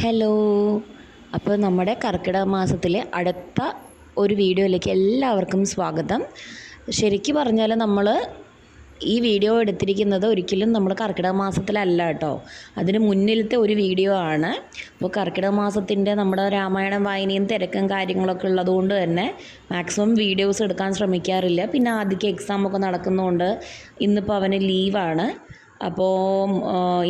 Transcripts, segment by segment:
Hello അപ്പോൾ നമ്മുടെ കർക്കിടക മാസത്തിലെ അടുത്ത ഒരു വീഡിയോയിലേക്ക് എല്ലാവർക്കും സ്വാഗതം. ശരിക്കും പറഞ്ഞാൽ നമ്മൾ ഈ വീഡിയോ എടുത്തിരിക്കുന്നത് ഒരിക്കലും നമ്മൾ കർക്കിടക മാസത്തിലല്ല കേട്ടോ. അതിന് മുന്നിലത്തെ ഒരു വീഡിയോ ആണ്. അപ്പോൾ കർക്കിടക മാസത്തിന്റെ നമ്മുടെ രാമായണം വായനയും തിരക്കും കാര്യങ്ങളൊക്കെ ഉള്ളതുകൊണ്ട് തന്നെ മാക്സിമം വീഡിയോസ് എടുക്കാൻ ശ്രമിക്കാറില്ല. പിന്നെ ആദ്യമൊക്കെ എക്സാമൊക്കെ നടക്കുന്നതുകൊണ്ട് ഇന്നിപ്പോൾ അവന് ലീവാണ് അപ്പോൾ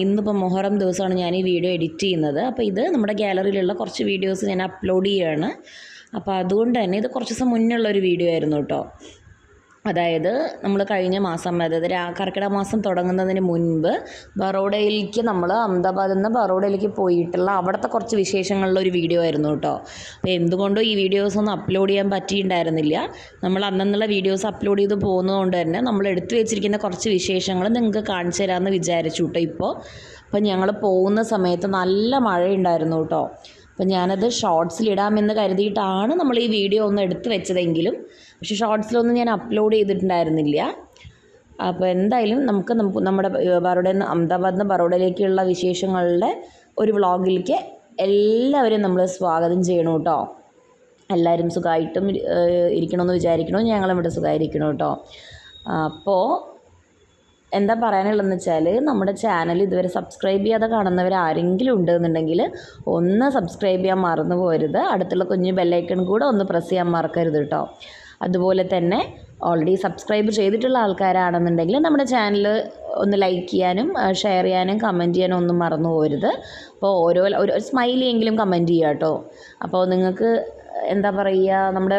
ഇന്നിപ്പോൾ മൊഹറം ദിവസമാണ് ഞാൻ ഈ വീഡിയോ എഡിറ്റ് ചെയ്യുന്നത്. അപ്പോൾ ഇത് നമ്മുടെ ഗാലറിയിലുള്ള കുറച്ച് വീഡിയോസ് ഞാൻ അപ്ലോഡ് ചെയ്യുകയാണ് അപ്പോൾ അതുകൊണ്ട് തന്നെ ഇത് കുറച്ച് ദിവസം മുന്നേ ഉള്ളൊരു വീഡിയോ ആയിരുന്നു കേട്ടോ. അതായത് നമ്മൾ കഴിഞ്ഞ മാസം അതായത് കർക്കിടക മാസം തുടങ്ങുന്നതിന് മുൻപ് ബറോഡയിലേക്ക് നമ്മൾ അഹമ്മദാബാദിൽ നിന്ന് ബറോഡയിലേക്ക് പോയിട്ടുള്ള അവിടുത്തെ കുറച്ച് വിശേഷങ്ങളുള്ള ഒരു വീഡിയോ ആയിരുന്നു കേട്ടോ. അപ്പോൾ എന്തുകൊണ്ടോ ഈ വീഡിയോസ് ഒന്നും അപ്ലോഡ് ചെയ്യാൻ പറ്റിയിട്ടുണ്ടായിരുന്നില്ല. നമ്മൾ അന്നുള്ള വീഡിയോസ് അപ്ലോഡ് ചെയ്ത് പോകുന്നതുകൊണ്ട് തന്നെ നമ്മൾ എടുത്തു വെച്ചിരിക്കുന്ന കുറച്ച് വിശേഷങ്ങൾ നിങ്ങൾക്ക് കാണിച്ചു തരാമെന്ന് വിചാരിച്ചു കേട്ടോ ഇപ്പോൾ. അപ്പം ഞങ്ങൾ പോകുന്ന സമയത്ത് നല്ല മഴയുണ്ടായിരുന്നു കേട്ടോ. അപ്പം ഞാനത് ഷോർട്സിലിടാമെന്ന് കരുതിയിട്ടാണ് നമ്മൾ ഈ വീഡിയോ ഒന്ന് എടുത്തു വെച്ചതെങ്കിലും പക്ഷേ ഷോർട്സിലൊന്നും ഞാൻ അപ്ലോഡ് ചെയ്തിട്ടുണ്ടായിരുന്നില്ല. അപ്പോൾ എന്തായാലും നമുക്ക് നമുക്ക് നമ്മുടെ നിന്ന് അഹമ്മദാബാദിൽ നിന്ന് ബറോഡയിലേക്കുള്ള വിശേഷങ്ങളുടെ ഒരു വ്ളോഗിലേക്ക് എല്ലാവരെയും നമ്മൾ സ്വാഗതം ചെയ്യണം കേട്ടോ എല്ലാവരും സുഖമായിട്ടും ഇരിക്കണമെന്ന് വിചാരിക്കണോ. ഞങ്ങളും ഇവിടെ സുഖമായിരിക്കണം കേട്ടോ അപ്പോൾ എന്താ പറയാനുള്ളതെന്ന് വെച്ചാൽ നമ്മുടെ ചാനൽ ഇതുവരെ സബ്സ്ക്രൈബ് ചെയ്യാതെ കാണുന്നവർ ആരെങ്കിലും ഉണ്ടെന്നുണ്ടെങ്കിൽ ഒന്ന് സബ്സ്ക്രൈബ് ചെയ്യാൻ മറന്നു പോരുത്. അടുത്തുള്ള കുഞ്ഞു ബെല്ലൈക്കൺ കൂടെ ഒന്ന് പ്രസ് ചെയ്യാൻ മറക്കരുത് കേട്ടോ അതുപോലെ തന്നെ ഓൾറെഡി സബ്സ്ക്രൈബ് ചെയ്തിട്ടുള്ള ആൾക്കാരാണെന്നുണ്ടെങ്കിൽ നമ്മുടെ ചാനൽ ഒന്ന് ലൈക്ക് ചെയ്യാനും ഷെയർ ചെയ്യാനും കമന്റ് ചെയ്യാനും ഒന്നും മറന്നു പോരുത്. അപ്പോൾ ഓരോ ഒരു സ്മൈലിയെങ്കിലും കമന്റ് ചെയ്യുക കേട്ടോ. അപ്പോൾ നിങ്ങൾക്ക് എന്താ പറയുക നമ്മുടെ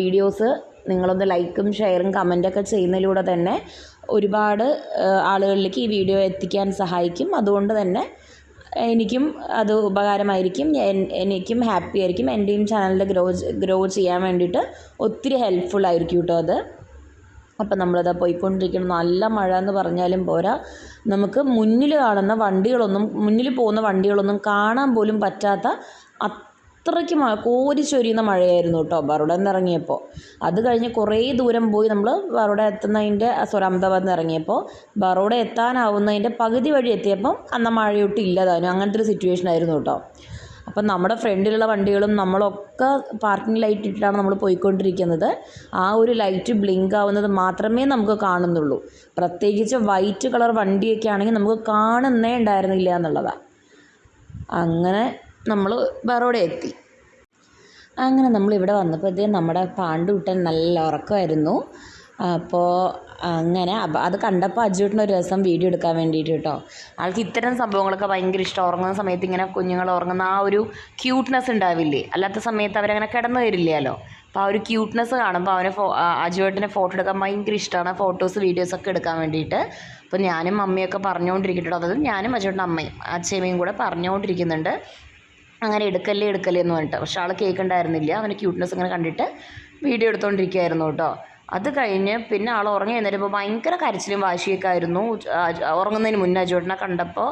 വീഡിയോസ് നിങ്ങളൊന്ന് ലൈക്കും ഷെയറും കമന്റൊക്കെ ചെയ്യുന്നതിലൂടെ തന്നെ ഒരുപാട് ആളുകളിലേക്ക് ഈ വീഡിയോ എത്തിക്കാൻ സഹായിക്കും. അതുകൊണ്ട് തന്നെ എനിക്കും അത് ഉപകാരമായിരിക്കും. എനിക്കും ഹാപ്പി ആയിരിക്കും. എന്റെയും ചാനലിന്റെ ഗ്രോ ഗ്രോ ചെയ്യാൻ വേണ്ടിയിട്ട് ഒത്തിരി ഹെൽപ്ഫുൾ ആയിരിക്കും കേട്ടോ അത്. അപ്പം നമ്മളത് പോയിക്കൊണ്ടിരിക്കണം നല്ല മഴ എന്ന് പറഞ്ഞാലും പോരാ. നമുക്ക് മുന്നിൽ കാണുന്ന വണ്ടികളൊന്നും മുന്നിൽ പോകുന്ന വണ്ടികളൊന്നും കാണാൻ പോലും പറ്റാത്ത അത്രയ്ക്ക് മഴ കോരിച്ചൊരിയുന്ന മഴയായിരുന്നു കേട്ടോ ബറോഡ നിന്ന് ഇറങ്ങിയപ്പോൾ. അത് കഴിഞ്ഞ് കുറേ ദൂരം പോയി നമ്മൾ ബറോഡ എത്തുന്നതിന്റെ സോറി അഹമ്മദാബാദിൽ നിന്ന് ഇറങ്ങിയപ്പോൾ ബറോഡ എത്താനാവുന്നതിന്റെ പകുതി വഴി എത്തിയപ്പം അന്ന് മഴയൊട്ടും ഇല്ലതാനും അങ്ങനത്തെ ഒരു സിറ്റുവേഷൻ ആയിരുന്നു കേട്ടോ. അപ്പം നമ്മുടെ ഫ്രണ്ടിലുള്ള വണ്ടികളും നമ്മളൊക്കെ പാർക്കിംഗ് ലൈറ്റ് ഇട്ടിട്ടാണ് നമ്മൾ പോയിക്കൊണ്ടിരിക്കുന്നത്. ആ ഒരു ലൈറ്റ് ബ്ലിങ്ക് ആവുന്നത് മാത്രമേ നമുക്ക് കാണുന്നുള്ളൂ. പ്രത്യേകിച്ച് വൈറ്റ് കളർ വണ്ടിയൊക്കെ ആണെങ്കിൽ നമുക്ക് കാണുന്നേ ഉണ്ടായിരുന്നില്ല എന്നുള്ളതാണ് അങ്ങനെ നമ്മൾ ബറോഡ എത്തി. അങ്ങനെ നമ്മൾ ഇവിടെ വന്നപ്പോഴത്തേക്കും നമ്മുടെ പാണ്ടുകുട്ടൻ നല്ല ഉറക്കമായിരുന്നു. അപ്പോൾ അങ്ങനെ അത് കണ്ടപ്പോൾ അജുവേട്ടന് ഒരു ദിവസം വീഡിയോ എടുക്കാൻ വേണ്ടിയിട്ട് കേട്ടോ. ആൾക്ക് ഇത്തരം സംഭവങ്ങളൊക്കെ ഭയങ്കര ഇഷ്ടം. ഉറങ്ങുന്ന സമയത്ത് ഇങ്ങനെ കുഞ്ഞുങ്ങൾ ഉറങ്ങുന്ന ആ ഒരു ക്യൂട്ട്നെസ് ഉണ്ടാവില്ലേ? അല്ലാത്ത സമയത്ത് അവരങ്ങനെ കിടന്നു വരില്ലല്ലോ. അപ്പോൾ ആ ഒരു ക്യൂട്ട്നെസ് കാണുമ്പോൾ അവനെ ഫോ അജുവേട്ടനെ ഫോട്ടോ എടുക്കാൻ ഭയങ്കര ഇഷ്ടമാണ് ഫോട്ടോസ് വീഡിയോസൊക്കെ എടുക്കാൻ വേണ്ടിയിട്ട്. അപ്പോൾ ഞാനും അമ്മയൊക്കെ പറഞ്ഞുകൊണ്ടിരിക്കട്ടോ അതായത് ഞാനും അജുവേട്ടന്റെ അമ്മയും അച്ഛമ്മയും കൂടെ പറഞ്ഞുകൊണ്ടിരിക്കുന്നുണ്ട് അങ്ങനെ എടുക്കല്ലേ എടുക്കല്ലേ എന്ന് പറഞ്ഞിട്ട്. പക്ഷെ ആൾ കേൾക്കണ്ടായിരുന്നില്ല. അവന് ക്യൂട്ട്നെസ് അങ്ങനെ കണ്ടിട്ട് വീഡിയോ എടുത്തുകൊണ്ടിരിക്കുകയായിരുന്നു കേട്ടോ. അത് കഴിഞ്ഞ് പിന്നെ ആൾ ഉറങ്ങി എഴുന്നേറ്റപ്പോൾ ഭയങ്കര കരച്ചിലും വാശിയൊക്കെ ആയിരുന്നു. ഉറങ്ങുന്നതിന് മുന്നേ അജോട്ടിനെ കണ്ടപ്പോൾ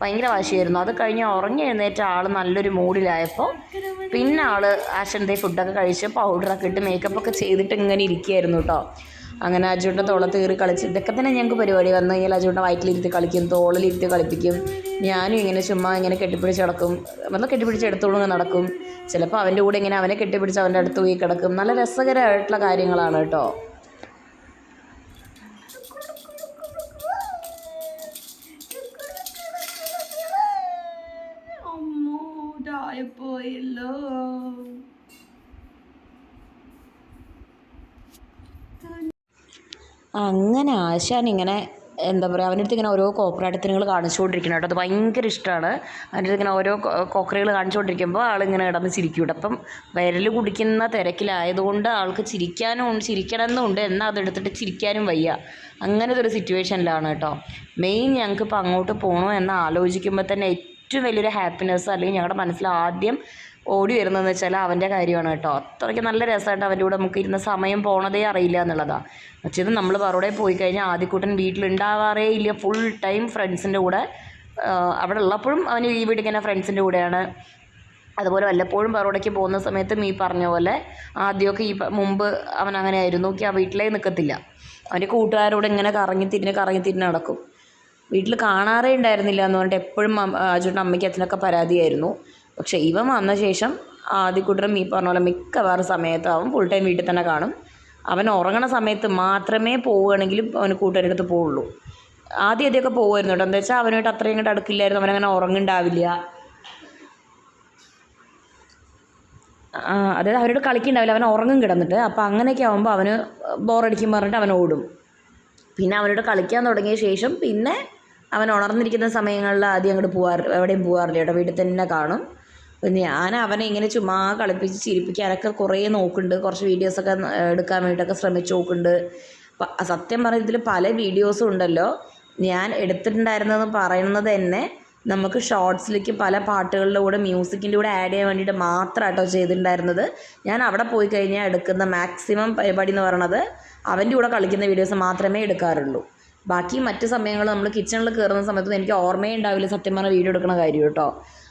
ഭയങ്കര വാശിയായിരുന്നു. അത് കഴിഞ്ഞ് ഉറങ്ങി എഴുന്നേറ്റ ആൾ നല്ലൊരു മൂഡിലായപ്പോൾ പിന്നെ ആൾ ആശന്തേ ഫുഡൊക്കെ കഴിച്ച് പൗഡറൊക്കെ ഇട്ട് മേക്കപ്പൊക്കെ ചെയ്തിട്ട് ഇങ്ങനെ ഇരിക്കുകയായിരുന്നു കേട്ടോ. അങ്ങനെ അജുവിന്റെ തോളത്ത് കയറി കളിച്ച് ഇതൊക്കെ തന്നെ ഞങ്ങൾക്ക് പരിപാടി. വന്നു കഴിഞ്ഞാൽ അജുവിന്റെ വയറ്റിലിരുത്തി കളിക്കും തോളിലിരുത്തി കളിപ്പിക്കും. ഞാനും ഇങ്ങനെ ചുമ്മാ ഇങ്ങനെ കെട്ടിപ്പിടിച്ച് കിടക്കും മൊത്തം കെട്ടിപ്പിടിച്ച് എടുത്തോളും നടക്കും. ചിലപ്പോൾ അവന്റെ കൂടെ ഇങ്ങനെ അവനെ കെട്ടിപ്പിടിച്ച് അവന്റെ അടുത്ത് പോയി കിടക്കും. നല്ല രസകരമായിട്ടുള്ള കാര്യങ്ങളാണ് കേട്ടോ. പോയല്ലോ അങ്ങനെ ആശാൻ ഇങ്ങനെ എന്താ പറയുക അവന്റെ അടുത്ത് ഇങ്ങനെ ഓരോ കോക്രാട്ടത്തിനുകൾ കാണിച്ചുകൊണ്ടിരിക്കണം കേട്ടോ. അത് ഭയങ്കര ഇഷ്ടമാണ്. അവന്റെ അടുത്ത് ഇങ്ങനെ ഓരോ കോക്കറികൾ കാണിച്ചുകൊണ്ടിരിക്കുമ്പോൾ ആളിങ്ങനെ കിടന്ന് ചിരിക്കും അപ്പം വിരൽ കുടിക്കുന്ന തിരക്കിലായതുകൊണ്ട് ആൾക്ക് ചിരിക്കാനും ചിരിക്കണമെന്നുണ്ട്. എന്നാൽ അതെടുത്തിട്ട് ചിരിക്കാനും വയ്യ. അങ്ങനത്തെ ഒരു സിറ്റുവേഷനിലാണ് കേട്ടോ. മെയിൻ ഞങ്ങൾക്ക് ഇപ്പോൾ അങ്ങോട്ട് പോകണോ എന്ന് ആലോചിക്കുമ്പോൾ തന്നെ ഏറ്റവും വലിയൊരു ഹാപ്പിനെസ് അല്ലെങ്കിൽ ഞങ്ങളുടെ മനസ്സിൽ ആദ്യം ഓടി വരുന്നതെന്ന് വെച്ചാൽ അവന്റെ കാര്യമാണ് കേട്ടോ. അത്രയ്ക്ക് നല്ല രസമായിട്ട് അവന്റെ കൂടെ നമുക്ക് ഇരുന്ന സമയം പോണതേ അറിയില്ല എന്നുള്ളതാണ് വെച്ചത് നമ്മൾ പറോടെ പോയി കഴിഞ്ഞാൽ ആദ്യക്കൂട്ടൻ വീട്ടിലുണ്ടാവാറേ ഇല്ല. ഫുൾ ടൈം ഫ്രണ്ട്സിന്റെ കൂടെ അവിടെ ഉള്ളപ്പോഴും അവന് ഈ വീട്ടിൽ ഫ്രണ്ട്സിന്റെ കൂടെയാണ്. അതുപോലെ വല്ലപ്പോഴും പറോടയ്ക്ക് പോകുന്ന സമയത്തും ഈ പറഞ്ഞ പോലെ ആദ്യമൊക്കെ ഈ മുമ്പ് അവൻ അങ്ങനെ ആയിരുന്നു ആ വീട്ടിലേ നിൽക്കത്തില്ല അവന്റെ കൂട്ടുകാരോട് ഇങ്ങനെ കറങ്ങി തിരിഞ്ഞ് കറങ്ങി തിരിഞ്ഞ് നടക്കും. വീട്ടിൽ കാണാറേ ഉണ്ടായിരുന്നില്ല എന്ന് പറഞ്ഞിട്ട് എപ്പോഴും അച്ഛന്റെ അമ്മയ്ക്ക് അച്ഛനൊക്കെ പരാതിയായിരുന്നു. പക്ഷേ ഇവൻ വന്ന ശേഷം ആദ്യക്കൂട്ടരും ഈ പറഞ്ഞ പോലെ മിക്കവാറും സമയത്ത് അവൻ ഫുൾ ടൈം വീട്ടിൽ തന്നെ കാണും. അവൻ ഉറങ്ങണ സമയത്ത് മാത്രമേ പോവുകയാണെങ്കിൽ അവന് കൂട്ടുകാരുടെ അടുത്ത് പോവുള്ളൂ. ആദ്യം ആദ്യമൊക്കെ പോകുമായിരുന്നു കേട്ടോ. എന്താ വെച്ചാൽ അവനായിട്ട് അത്രയും ഇങ്ങോട്ട് അടുക്കില്ലായിരുന്നു. അവനങ്ങനെ ഉറങ്ങുണ്ടാവില്ല അതായത് അവരോട് കളിക്കുന്നുണ്ടാവില്ല. അവൻ ഉറങ്ങും കിടന്നിട്ട്. അപ്പോൾ അങ്ങനെയൊക്കെ ആകുമ്പോൾ അവന് ബോറടിക്കും പറഞ്ഞിട്ട് അവൻ ഓടും. പിന്നെ അവനോട് കളിക്കാൻ തുടങ്ങിയ ശേഷം പിന്നെ അവൻ ഉണർന്നിരിക്കുന്ന സമയങ്ങളിൽ ആദ്യം അങ്ങോട്ട് പോകാറില്ല എവിടെയും പോകാറില്ല കേട്ടോ. വീട്ടിൽ തന്നെ കാണും. ഞാൻ അവനെ ഇങ്ങനെ ചുമ്മാ കളിപ്പിച്ച് ചിരിപ്പിക്കാനൊക്കെ കുറേ നോക്കുന്നുണ്ട്. കുറച്ച് വീഡിയോസൊക്കെ എടുക്കാൻ വേണ്ടിയിട്ടൊക്കെ ശ്രമിച്ച് നോക്കുന്നുണ്ട്. സത്യം പറഞ്ഞാൽ ഇതിൽ പല വീഡിയോസും ഉണ്ടല്ലോ. ഞാൻ എടുത്തിട്ടുണ്ടായിരുന്നതെന്ന് പറയുന്നത് തന്നെ നമുക്ക് ഷോർട്സിലേക്ക് പല പാട്ടുകളുടെ കൂടെ മ്യൂസിക്കിന്റെ കൂടെ ആഡ് ചെയ്യാൻ വേണ്ടിയിട്ട് മാത്രമായിട്ടോ ചെയ്തിട്ടുണ്ടായിരുന്നത്. ഞാൻ അവിടെ പോയി കഴിഞ്ഞാൽ എടുക്കുന്ന മാക്സിമം പരിപാടി എന്ന് പറയണത് അവന്റെ കൂടെ കളിക്കുന്ന വീഡിയോസ് മാത്രമേ എടുക്കാറുള്ളൂ. ബാക്കി മറ്റ് സമയങ്ങൾ നമ്മൾ കിച്ചണിൽ കയറുന്ന സമയത്തൊന്നും എനിക്ക് ഓർമ്മയേ ഉണ്ടാവില്ല സത്യം പറഞ്ഞാൽ വീഡിയോ എടുക്കുന്ന കാര്യം കേട്ടോ.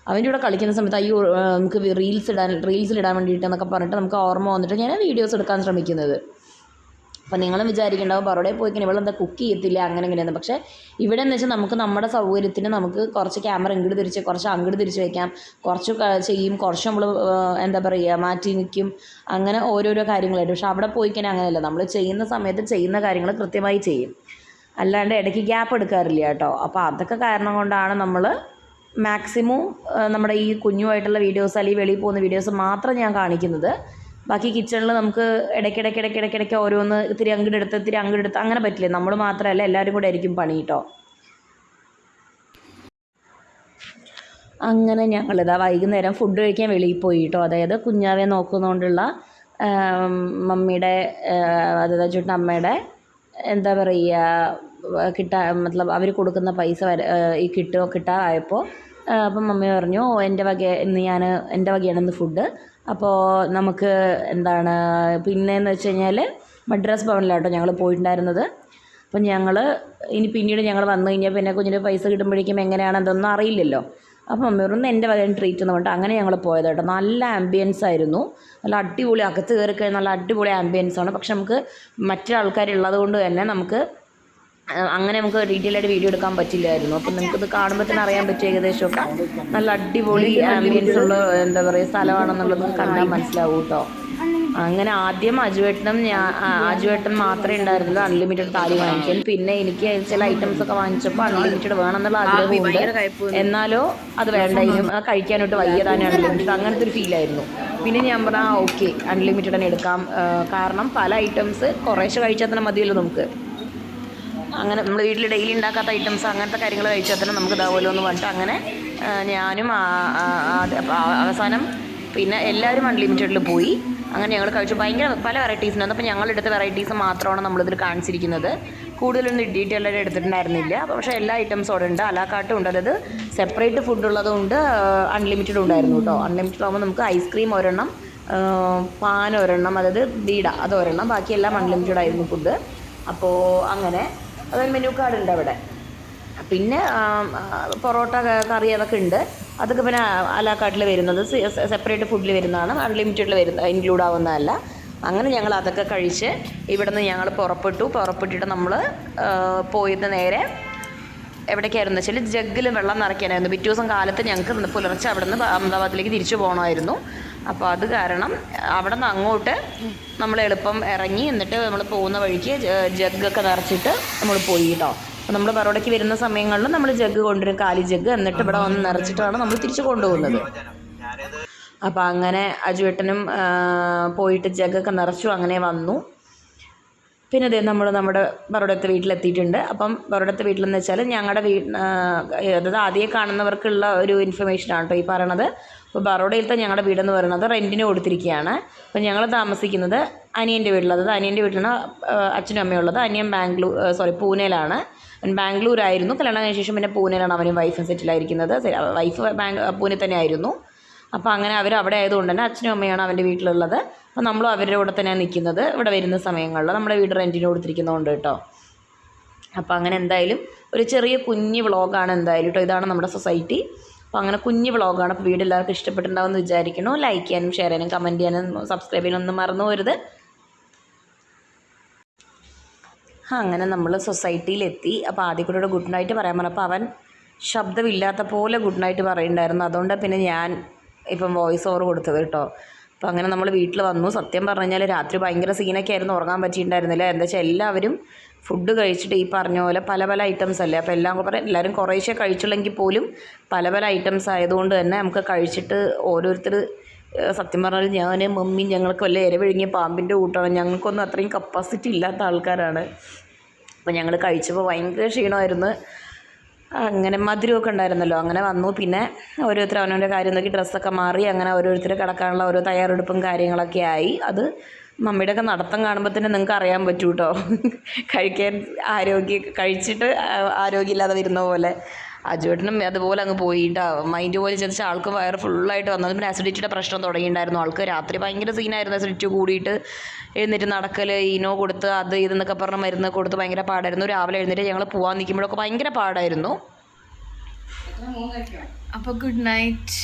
അവന്റെ കൂടെ കളിക്കുന്ന സമയത്ത് അയ്യോ നമുക്ക് റീൽസ് ഇടാൻ റീൽസിൽ ഇടാൻ വേണ്ടിയിട്ട് എന്നൊക്കെ പറഞ്ഞിട്ട് നമുക്ക് ഓർമ്മ വന്നിട്ട് ഞാൻ വീഡിയോസ് എടുക്കാൻ ശ്രമിക്കുന്നത്. അപ്പം നിങ്ങളും വിചാരിക്കേണ്ടാവും ബറോഡയിൽ പോയി കഴിഞ്ഞാൽ ഇവളെന്താ കുക്ക് ചെയ്യത്തില്ല? അങ്ങനെ ഇങ്ങനെയെന്ന്. പക്ഷേ ഇവിടെ എന്ന് വെച്ചാൽ നമുക്ക് നമ്മുടെ സൗകര്യത്തിന് നമുക്ക് കുറച്ച് ക്യാമറ ഇങ്ങോട്ട് തിരിച്ച് കുറച്ച് അങ്ങോട്ട് തിരിച്ച് വയ്ക്കാം കുറച്ച് ചെയ്യും കുറച്ച് നമ്മൾ എന്താ പറയുക മാറ്റി നിൽക്കും അങ്ങനെ ഓരോരോ കാര്യങ്ങളായിട്ട്. പക്ഷെ അവിടെ പോയി കഴിഞ്ഞാൽ അങ്ങനെയല്ല. നമ്മൾ ചെയ്യുന്ന സമയത്ത് ചെയ്യുന്ന കാര്യങ്ങൾ കൃത്യമായി ചെയ്യും. അല്ലാണ്ട് ഇടയ്ക്ക് ഗ്യാപ്പ് എടുക്കാറില്ല കേട്ടോ. അപ്പോൾ അതൊക്കെ കാരണം കൊണ്ടാണ് നമ്മൾ മാക്സിമം നമ്മുടെ ഈ കുഞ്ഞുമായിട്ടുള്ള വീഡിയോസ് അല്ലെങ്കിൽ വെളിയിൽ പോകുന്ന വീഡിയോസ് മാത്രം ഞാൻ കാണിക്കുന്നത്. ബാക്കി കിച്ചണിൽ നമുക്ക് ഇടയ്ക്കിടയ്ക്ക് ഇടയ്ക്കിടയ്ക്കിടയ്ക്ക് ഓരോന്ന് ഇത്തിരി അങ്ങോട്ട് എടുത്ത് ഇത്തിരി അങ്ങോട്ട് എടുത്ത് അങ്ങനെ പറ്റില്ല. നമ്മൾ മാത്രമല്ല എല്ലാവരും കൂടെ ആയിരിക്കും പണി കേട്ടോ അങ്ങനെ ഞങ്ങളിതാ വൈകുന്നേരം ഫുഡ് കഴിക്കാൻ വെളിയിൽ പോയി കേട്ടോ അതായത് കുഞ്ഞാവെ നോക്കുന്നതുകൊണ്ടുള്ള മമ്മിയുടെ അതായത് ചുട്ട അമ്മയുടെ എന്താ പറയുക കിട്ടാ മതലബ് അവർ കൊടുക്കുന്ന പൈസ വര ഈ കിട്ടുമോ കിട്ടാറായപ്പോൾ അപ്പം മമ്മി പറഞ്ഞു "ഓ, എന്റെ വക ഇന്ന് ഞാൻ എന്റെ വകയാണ് ഇന്ന് ഫുഡ്. അപ്പോൾ നമുക്ക് എന്താണ് പിന്നെയെന്ന് വെച്ച് കഴിഞ്ഞാൽ മദ്രാസ് ഭവനിലാട്ടോ ഞങ്ങൾ പോയിട്ടുണ്ടായിരുന്നത്. അപ്പം ഞങ്ങൾ ഇനി പിന്നീട് ഞങ്ങൾ വന്നു കഴിഞ്ഞാൽ പിന്നെ കുഞ്ഞിന് പൈസ കിട്ടുമ്പോഴേക്കും എങ്ങനെയാണ് അതൊന്നും അറിയില്ലല്ലോ. അപ്പം പറഞ്ഞു എന്റെ വകയും ട്രീറ്റ് എന്ന് പറഞ്ഞിട്ട് അങ്ങനെ ഞങ്ങൾ പോയത് കേട്ടോ. നല്ല ആംബിയൻസ് ആയിരുന്നു. നല്ല അടിപൊളി അകത്ത് കയറി കഴിഞ്ഞാൽ നല്ല അടിപൊളി ആംബിയൻസ് ആണ്. പക്ഷെ നമുക്ക് മറ്റു ആൾക്കാരുള്ളത് കൊണ്ട് തന്നെ നമുക്ക് അങ്ങനെ നമുക്ക് ഡീറ്റെയിൽ ആയിട്ട് വീഡിയോ എടുക്കാൻ പറ്റില്ലായിരുന്നു. അപ്പൊ നിങ്ങൾക്ക് ഇത് കാണുമ്പോൾ തന്നെ അറിയാൻ പറ്റും ഏകദേശമൊക്കെ നല്ല അടിപൊളി ആംബിയൻസ് ഉള്ള എന്താ പറയുക സ്ഥലമാണെന്നുള്ളത് കണ്ടാൽ മനസ്സിലാവും കേട്ടോ. അങ്ങനെ ആദ്യം അജുവേട്ടനും ഞാൻ അജുവേട്ടൻ മാത്രമേ ഉണ്ടായിരുന്നുള്ളൂ. അൺലിമിറ്റഡ് താലി വാങ്ങിക്കാൻ. പിന്നെ എനിക്ക് ചില ഐറ്റംസ് ഒക്കെ വാങ്ങിച്ചപ്പോൾ അൺലിമിറ്റഡ് വേണമെന്നുള്ള ആഗ്രഹമുണ്ട് എന്നാലോ അത് വേണ്ട. ഇനി വയ്യ കഴിക്കാനായിട്ട് വയ്യതാനും അൺലിമിറ്റഡ് അങ്ങനത്തെ ഒരു ഫീലായിരുന്നു പിന്നെ ഞാൻ പറഞ്ഞാൽ ഓക്കെ അൺലിമിറ്റഡ് തന്നെ എടുക്കാം. കാരണം പല ഐറ്റംസ് കുറേശ്ശെ കഴിച്ചാൽ തന്നെ മതിയല്ലോ നമുക്ക്. അങ്ങനെ നമ്മൾ വീട്ടിൽ ഡെയിലി ഉണ്ടാക്കാത്ത ഐറ്റംസ് അങ്ങനത്തെ കാര്യങ്ങൾ കഴിച്ചാൽ തന്നെ നമുക്ക് ഇതാവുമല്ലോ എന്ന് പറഞ്ഞിട്ട് അങ്ങനെ ഞാനും അവസാനം പിന്നെ എല്ലാവരും അൺലിമിറ്റഡിൽ പോയി. അങ്ങനെ ഞങ്ങൾ കഴിച്ചു. ഭയങ്കര പല വെറൈറ്റീസ് ഉണ്ടായിരുന്നു അപ്പോൾ ഞങ്ങളെടുത്ത വെറൈറ്റീസ് മാത്രമാണ് നമ്മളിതിൽ കാണിച്ചിരിക്കുന്നത്. കൂടുതലൊന്നും ഡീറ്റെയിൽ ആയിട്ട് എടുത്തിട്ടുണ്ടായിരുന്നില്ല. പക്ഷേ എല്ലാ ഐറ്റംസും അവിടെ ഉണ്ട്. അലാക്കാട്ടും ഉണ്ട്. അതായത് സെപ്പറേറ്റ് ഫുഡ് ഉള്ളതും ഉണ്ട്. അൺലിമിറ്റഡ് ഉണ്ടായിരുന്നു കേട്ടോ. അൺലിമിറ്റഡ് ആകുമ്പോൾ നമുക്ക് ഐസ്ക്രീം ഒരെണ്ണം പാൻ ഒരെണ്ണം അതായത് ബീഡ അത് ഒരെണ്ണം ബാക്കിയെല്ലാം അൺലിമിറ്റഡ് ആയിരുന്നു ഫുഡ് അപ്പോൾ അങ്ങനെ അതൊരു മെനു കാർഡ് ഉണ്ട് അവിടെ. പിന്നെ പൊറോട്ട കറി അതൊക്കെ ഉണ്ട്. അതൊക്കെ പിന്നെ അലാക്കാട്ടിൽ വരുന്നത്. സെപ്പറേറ്റ് ഫുഡിൽ വരുന്നതാണ്. അൺലിമിറ്റഡിൽ വരുന്ന ഇൻക്ലൂഡ് ആവുന്നതല്ല. അങ്ങനെ ഞങ്ങൾ അതൊക്കെ കഴിച്ച് ഇവിടുന്ന് ഞങ്ങൾ പുറപ്പെട്ടു. പുറപ്പെട്ടിട്ട് നമ്മൾ പോയിരുന്ന നേരെ എവിടേക്കായിരുന്നു വെച്ചാൽ ജഗ്ഗിൽ വെള്ളം നിറയ്ക്കാനായിരുന്നു. പിറ്റേ ദിവസം കാലത്ത് ഞങ്ങൾക്ക് പുലർച്ചെ അവിടെ നിന്ന് അഹമ്മദാബാദിലേക്ക് തിരിച്ചു പോകണമായിരുന്നു അപ്പോൾ അത് കാരണം അവിടെ നിന്ന് അങ്ങോട്ട് നമ്മൾ എളുപ്പം ഇറങ്ങി എന്നിട്ട് നമ്മൾ പോകുന്ന വഴിക്ക് ജഗ്ഗൊക്കെ നിറച്ചിട്ട് നമ്മൾ പോയി കേട്ടോ. അപ്പോൾ നമ്മൾ ബറോഡയ്ക്ക് വരുന്ന സമയങ്ങളിൽ നമ്മൾ ജഗ്ഗ് കൊണ്ടുവരും കാലി ജഗ്ഗ് എന്നിട്ട് ഇവിടെ വന്ന് നിറച്ചിട്ടാണ് നമ്മൾ തിരിച്ചു കൊണ്ടുപോകുന്നത്. അപ്പോൾ അങ്ങനെ അജുവേട്ടനും പോയിട്ട് ജഗ്ഗൊക്കെ നിറച്ചു അങ്ങനെ വന്നു. പിന്നെ ഇതേ നമ്മൾ നമ്മുടെ ബറോഡത്തെ വീട്ടിലെത്തിയിട്ടുണ്ട്. അപ്പം ബറോഡത്തെ വീട്ടിലെന്ന് വെച്ചാൽ ഞങ്ങളുടെ വീ അതായത് ആദ്യം കാണുന്നവർക്കുള്ള ഒരു ഇൻഫർമേഷനാണ് കേട്ടോ ഈ പറയണത്. അപ്പോൾ ബറോഡയിലത്തെ ഞങ്ങളുടെ വീടെന്ന് പറയുന്നത് റെന്റിന് കൊടുത്തിരിക്കുകയാണ് അപ്പോൾ ഞങ്ങൾ താമസിക്കുന്നത് അനിയന്റെ വീട്ടിലത്. അനിയന്റെ വീട്ടിലാണ് അച്ഛനും അമ്മയും ഉള്ളത്. അനിയൻ ബാംഗ്ലൂർ സോറി പൂനെയിലാണ്. ബാംഗ്ലൂരായിരുന്നു. കല്യാണം കഴിഞ്ഞ ശേഷം പിന്നെ പൂനെയിലാണ് അവനും വൈഫും സെറ്റിലായിരിക്കുന്നത് വൈഫ് ബാങ്ക് പൂനെ തന്നെ ആയിരുന്നു അപ്പോൾ അങ്ങനെ അവർ അവിടെ ആയതുകൊണ്ട് തന്നെ അച്ഛനും അമ്മയാണ് അവന്റെ വീട്ടിലുള്ളത്. അപ്പോൾ നമ്മളും അവരുടെ കൂടെ തന്നെയാണ് നിൽക്കുന്നത് ഇവിടെ വരുന്ന സമയങ്ങളിൽ നമ്മുടെ വീട് റെന്റിന് കൊടുത്തിരിക്കുന്നതുകൊണ്ട് കേട്ടോ. അപ്പോൾ അങ്ങനെ എന്തായാലും ഒരു ചെറിയ കുഞ്ഞ് വ്ളോഗാണ് എന്തായാലും കേട്ടോ. ഇതാണ് നമ്മുടെ സൊസൈറ്റി. അപ്പോൾ അങ്ങനെ കുഞ്ഞ് വ്ളോഗാണ്. അപ്പോൾ വീഡിയോ എല്ലാവർക്കും ഇഷ്ടപ്പെട്ടിട്ടുണ്ടാവുമെന്ന് വിചാരിക്കുന്നു. ലൈക്ക് ചെയ്യാനും ഷെയർ ചെയ്യാനും കമന്റ് ചെയ്യാനും സബ്സ്ക്രൈബ് ചെയ്യാനും ഒന്നും മറന്നു പോരുത് അങ്ങനെ നമ്മൾ സൊസൈറ്റിയിലെത്തി അപ്പോൾ ആദ്യക്കൂടെ ഗുഡ് നൈറ്റ് പറയാൻ പറഞ്ഞപ്പോൾ അവൻ ശബ്ദമില്ലാത്ത പോലെ ഗുഡ് നൈറ്റ് പറയുന്നുണ്ടായിരുന്നു. അതുകൊണ്ട് പിന്നെ ഞാൻ ഇപ്പം വോയിസ് ഓവർ കൊടുത്തത് കേട്ടോ. അപ്പോൾ അങ്ങനെ നമ്മൾ വീട്ടിൽ വന്നു. സത്യം പറഞ്ഞു കഴിഞ്ഞാൽ രാത്രി ഭയങ്കര സീനൊക്കെ ആയിരുന്നു. ഉറങ്ങാൻ പറ്റിയിട്ടുണ്ടായിരുന്നില്ല. എന്താ വെച്ചാൽ എല്ലാവരും ഫുഡ് കഴിച്ചിട്ട് ഈ പറഞ്ഞ പോലെ പല പല ഐറ്റംസ് അല്ലേ? അപ്പോൾ എല്ലാം കൂടെ എല്ലാവരും കുറേശ്ശെ കഴിച്ചുള്ളെങ്കിൽ പോലും പല പല ഐറ്റംസ് ആയതുകൊണ്ട് തന്നെ നമുക്ക് കഴിച്ചിട്ട് ഓരോരുത്തർ സത്യം പറഞ്ഞാൽ ഞാൻ മമ്മി ഞങ്ങൾക്ക് വല്ല ഇര വിഴുങ്ങിയ പാമ്പിന്റെ കൂട്ടമാണ് ഞങ്ങൾക്കൊന്നും അത്രയും കപ്പാസിറ്റി ഇല്ലാത്ത ആൾക്കാരാണ്. അപ്പോൾ ഞങ്ങൾ കഴിച്ചപ്പോൾ ഭയങ്കര ക്ഷീണമായിരുന്നു. അങ്ങനെ മധുരമൊക്കെ ഉണ്ടായിരുന്നല്ലോ. അങ്ങനെ വന്നു. പിന്നെ ഓരോരുത്തർ അവനവന്റെ കാര്യം നോക്കി ഡ്രസ്സൊക്കെ മാറി അങ്ങനെ ഓരോരുത്തർ കിടക്കാനുള്ള ഓരോ തയ്യാറെടുപ്പും കാര്യങ്ങളൊക്കെ ആയി. അത് മമ്മിയുടെയൊക്കെ നടത്തം കാണുമ്പോൾ തന്നെ നിങ്ങൾക്ക് അറിയാൻ പറ്റൂ കേട്ടോ കഴിക്കാൻ ആരോഗ്യ കഴിച്ചിട്ട് ആരോഗ്യമില്ലാതെ വരുന്ന പോലെ. അജുവേട്ടനും അതുപോലെ അങ്ങ് പോയിട്ടാ. മൈൻഡ് പോലെ ചെന്നിട്ട് ആൾക്ക് വയറ് ഫുള്ളായിട്ട് വന്നത്. പിന്നെ അസിഡിറ്റിയുടെ പ്രശ്നം തുടങ്ങിയിട്ടുണ്ടായിരുന്നു. ആൾക്ക് രാത്രി ഭയങ്കര സീനായിരുന്നു അസിഡിറ്റി കൂടിയിട്ട് എഴുന്നേറ്റ് നടക്കൽ ഈനോ കൊടുത്ത് അത് ഇതെന്നൊക്കെ പറഞ്ഞ് മരുന്ന് കൊടുത്ത് ഭയങ്കര പാടായിരുന്നു. രാവിലെ എഴുന്നേറ്റ് ഞങ്ങൾ പോകാൻ നിൽക്കുമ്പോഴൊക്കെ ഭയങ്കര പാടായിരുന്നു. അപ്പോൾ ഗുഡ് നൈറ്റ്